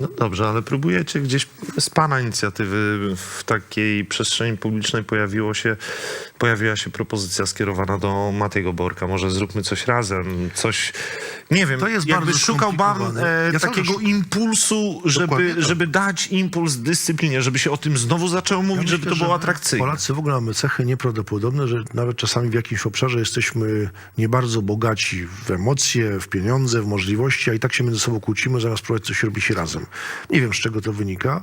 No dobrze, ale próbujecie gdzieś z pana inicjatywy w takiej przestrzeni publicznej pojawiło się, pojawiła się propozycja skierowana do Matiego Borka. Może zróbmy coś razem, coś, nie wiem, To jest jakby bardzo szukał pan e, Ja takiego impulsu, żeby, tak. żeby dać impuls dyscyplinie, żeby się o tym znowu zaczęło mówić, żeby myślę, to było atrakcyjne. Polacy w ogóle mamy cechy nieprawdopodobne, że nawet czasami w jakimś obszarze jesteśmy nie bardzo bogaci w emocje, w pieniądze, w możliwości, a i tak się między sobą kłócimy, zamiast próbować coś robić razem. Nie wiem, z czego to wynika.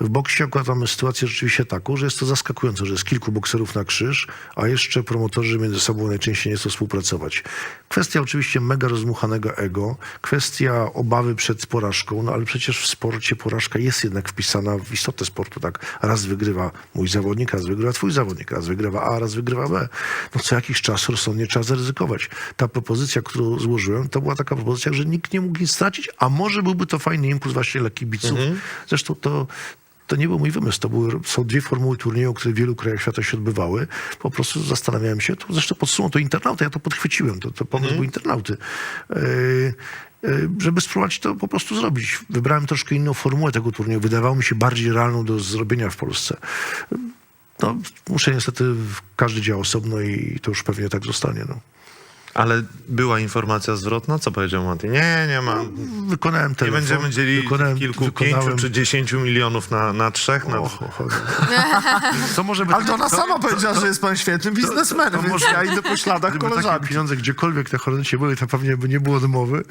W boksie akurat mamy sytuację rzeczywiście taką, że jest to zaskakujące, że jest kilku bokserów na krzyż, a jeszcze promotorzy między sobą najczęściej nie chcą współpracować. Kwestia oczywiście mega rozmuchanego ego, kwestia obawy przed porażką, no ale przecież w sporcie porażka jest jednak wpisana w istotę sportu, tak? Raz wygrywa mój zawodnik, raz wygrywa twój zawodnik, raz wygrywa A, raz wygrywa B. No co jakiś czas rozsądnie trzeba zaryzykować. Ta propozycja, którą złożyłem, to była taka propozycja, że nikt nie mógł nic stracić, a może byłby to fajny impuls właśnie dla kibiców. Zresztą to to nie był mój wymysł. To były, są dwie formuły turnieju, które w wielu krajach świata się odbywały. Po prostu zastanawiałem się, to zresztą podsumował to internauty, ja to podchwyciłem, to, to pomysł był internauty. Yy, yy, żeby spróbować to po prostu zrobić. Wybrałem troszkę inną formułę tego turnieju. Wydawało mi się bardziej realną do zrobienia w Polsce. No, muszę niestety, każdy działa osobno i to już pewnie tak zostanie. No. Ale była informacja zwrotna? Co powiedział Mati? Nie, nie ma. Wykonałem Nie telefon. będziemy dzielić wykonałem- kilku, wykonałem- pięciu czy dziesięciu milionów na, na trzech. Na... Och, och, och. To może być... Ale to ona sama powiedziała, że jest pan świetnym biznesmenem, to więc może- ja idę po śladach Gdyby takie koleżanki. pieniądze gdziekolwiek te horyzoncie były, to pewnie by nie było odmowy.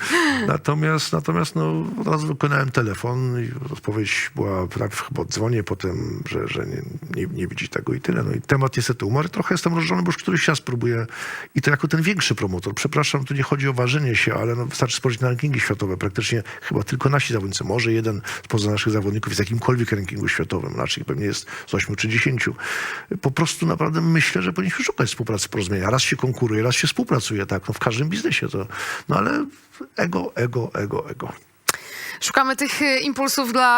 Natomiast, natomiast no, od razu wykonałem telefon i odpowiedź była najpierw chyba dzwonię, potem, że, że nie, nie, nie widzi tego i tyle. No i temat niestety umarł. Trochę jestem rozżalony, bo już któryś raz próbuję i to jako ten większy promotor. Przepraszam, tu nie chodzi o ważenie się, ale no, wystarczy spojrzeć na rankingi światowe. Praktycznie chyba tylko nasi zawodnicy, może jeden spoza naszych zawodników jest w jakimkolwiek rankingu światowym, raczej pewnie jest z 8 czy 10. Po prostu naprawdę myślę, że powinniśmy szukać współpracy, porozumienia. Raz się konkuruje, raz się współpracuje, tak, no w każdym biznesie to. No ale ego, ego, ego, ego. Szukamy tych y, impulsów dla